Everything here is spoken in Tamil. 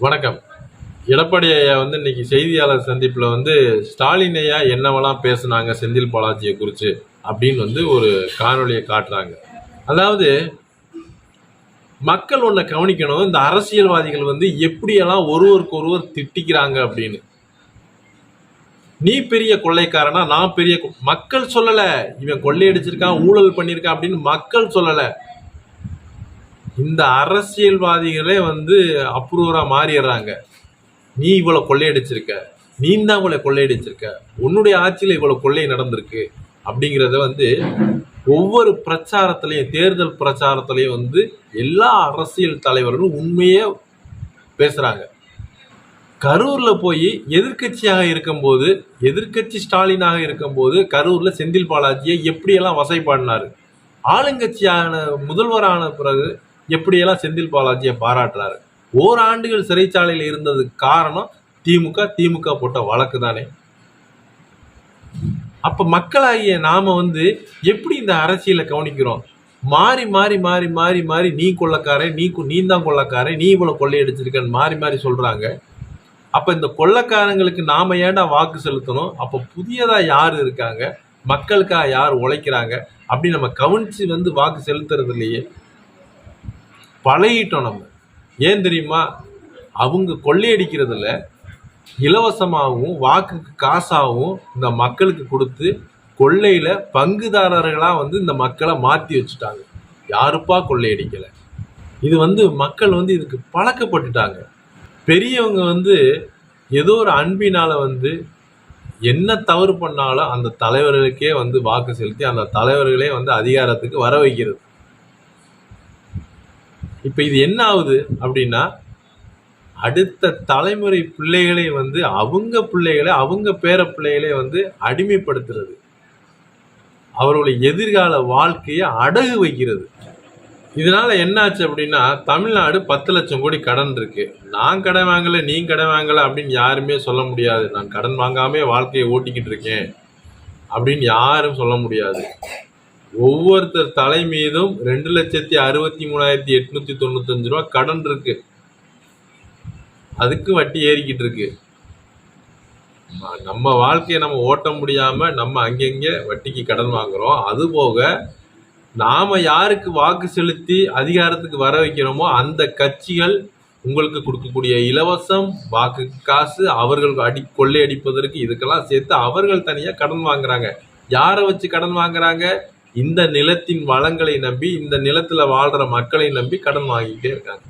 வணக்கம். எடப்பாடி ஐயா வந்து இன்னைக்கு செய்தியாளர் சந்திப்பில் வந்து ஸ்டாலின் ஐயா என்னவெல்லாம் பேசுனாங்க செந்தில் பாலாஜியை குறித்து அப்படின்னு வந்து ஒரு காணொளியை காட்டுறாங்க. அதாவது மக்கள் ஒன்றை கவனிக்கணும். இந்த அரசியல்வாதிகள் வந்து எப்படியெல்லாம் ஒருவருக்கு ஒருவர் திட்டிக்கிறாங்க அப்படின்னு. நீ பெரிய கொள்ளைக்காரனா நான் பெரிய கொ- மக்கள் சொல்லலை. இவன் கொள்ளையடிச்சிருக்கான் ஊழல் பண்ணியிருக்கான் அப்படின்னு மக்கள் சொல்லலை. இந்த அரசியல்வாதிகளே வந்து அப்ரூவராக மாறிடுறாங்க. நீ இவ்வளோ கொள்ளையடிச்சிருக்க. நீ தான் இவ்வளோ கொள்ளையடிச்சிருக்க. உன்னுடைய ஆட்சியில் இவ்வளோ கொள்ளை நடந்திருக்கு. அப்படிங்கிறத வந்து ஒவ்வொரு பிரச்சாரத்திலையும் தேர்தல் பிரச்சாரத்திலையும் வந்து எல்லா அரசியல் தலைவர்களும் உண்மையே பேசுகிறாங்க கரூரில் போய் எதிர்க்கட்சியாக இருக்கும்போது எதிர்க்கட்சி ஸ்டாலினாக இருக்கும்போது கரூரில் செந்தில் பாலாஜியை எப்படியெல்லாம் வசைப்பாடினாரு? ஆளுங்கட்சியான முதல்வரான பிறகு எப்படியெல்லாம் செந்தில் பாலாஜியை பாராட்டுறாரு? ஓராண்டுகள் சிறைச்சாலையில் இருந்ததுக்கு காரணம் திமுக திமுக போட்ட வழக்கு தானே. அப்ப மக்களாகிய நாம வந்து எப்படி இந்த அரசியலை கவனிக்கிறோம்? மாறி மாறி மாறி மாறி மாறி நீ கொள்ளக்காரன் நீ கு- நீ தான் கொள்ளக்காரன் நீ இவ்வளவு கொள்ளையடிச்சிருக்கன்னு மாறி மாறி சொல்றாங்க. அப்ப இந்த கொள்ளக்காரங்களுக்கு நாம ஏன்டா வாக்கு செலுத்தணும்? அப்ப புதியதா யார் இருக்காங்க? மக்களுக்காக யார் உழைக்கிறாங்க? அப்படி நம்ம கவனிச்சு வந்து வாக்கு செலுத்துறது இல்லையே. பழகிட்டோம் நம்ம. ஏன் தெரியுமா? அவங்க கொள்ளையடிக்கிறதுல இலவசமாகவும் வாக்குக்கு காசாகவும் இந்த மக்களுக்கு கொடுத்து கொள்ளையில் பங்குதாரர்களாக வந்து இந்த மக்களை மாற்றி வச்சுட்டாங்க. யாருப்பா கொள்ளையடிக்கலை? இது வந்து மக்கள் வந்து இதுக்கு பழக்கப்பட்டுட்டாங்க. பெரியவங்க வந்து ஏதோ ஒரு அன்பினால் வந்து என்ன தவறு பண்ணாலும் அந்த தலைவர்களுக்கே வந்து வாக்கு செலுத்தி அந்த தலைவர்களே வந்து அதிகாரத்துக்கு வர வைக்கிறது. இப்போ இது என்ன ஆகுது அப்படின்னா அடுத்த தலைமுறை பிள்ளைகளை வந்து அவங்க பிள்ளைகளை அவங்க பேர பிள்ளைகளை வந்து அடிமைப்படுத்துறது. அவர்களுடைய எதிர்கால வாழ்க்கையை அடகு வைக்கிறது. இதனால என்னாச்சு அப்படின்னா தமிழ்நாடு பத்து லட்சம் கோடி கடன் இருக்கு. நான் கடன் வாங்கல நீ கடன் வாங்கல அப்படின்னு யாருமே சொல்ல முடியாது. நான் கடன் வாங்காமே வாழ்க்கையை ஓட்டிக்கிட்டு இருக்கேன் அப்படின்னு யாரும் சொல்ல முடியாது. ஒவ்வொருத்தர் தலை மீதும் ரெண்டு லட்சத்தி அறுபத்தி மூணாயிரத்தி எட்நூத்தி தொண்ணூத்தஞ்சு ரூபா கடன் இருக்கு. அதுக்கு வட்டி ஏறிக்கிட்டு இருக்கு. நம்ம வாழ்க்கையை நம்ம ஓட்ட முடியாம நம்ம அங்கங்க வட்டிக்கு கடன் வாங்குறோம். அது போக நாம யாருக்கு வாக்கு செலுத்தி அதிகாரத்துக்கு வர வைக்கிறோமோ அந்த கட்சிகள் உங்களுக்கு கொடுக்கக்கூடிய இலவசம் வாக்கு காசு அவர்கள் அடி கொள்ளை அடிப்பதற்கு இதுக்கெல்லாம் சேர்த்து அவர்கள் தனியா கடன் வாங்குறாங்க. யாரை வச்சு கடன் வாங்குறாங்க? இந்த நிலத்தின் வளங்களை நம்பி இந்த நிலத்துல வாழ்ற மக்களை நம்பி கடன் வாங்கிட்டே இருக்காங்க.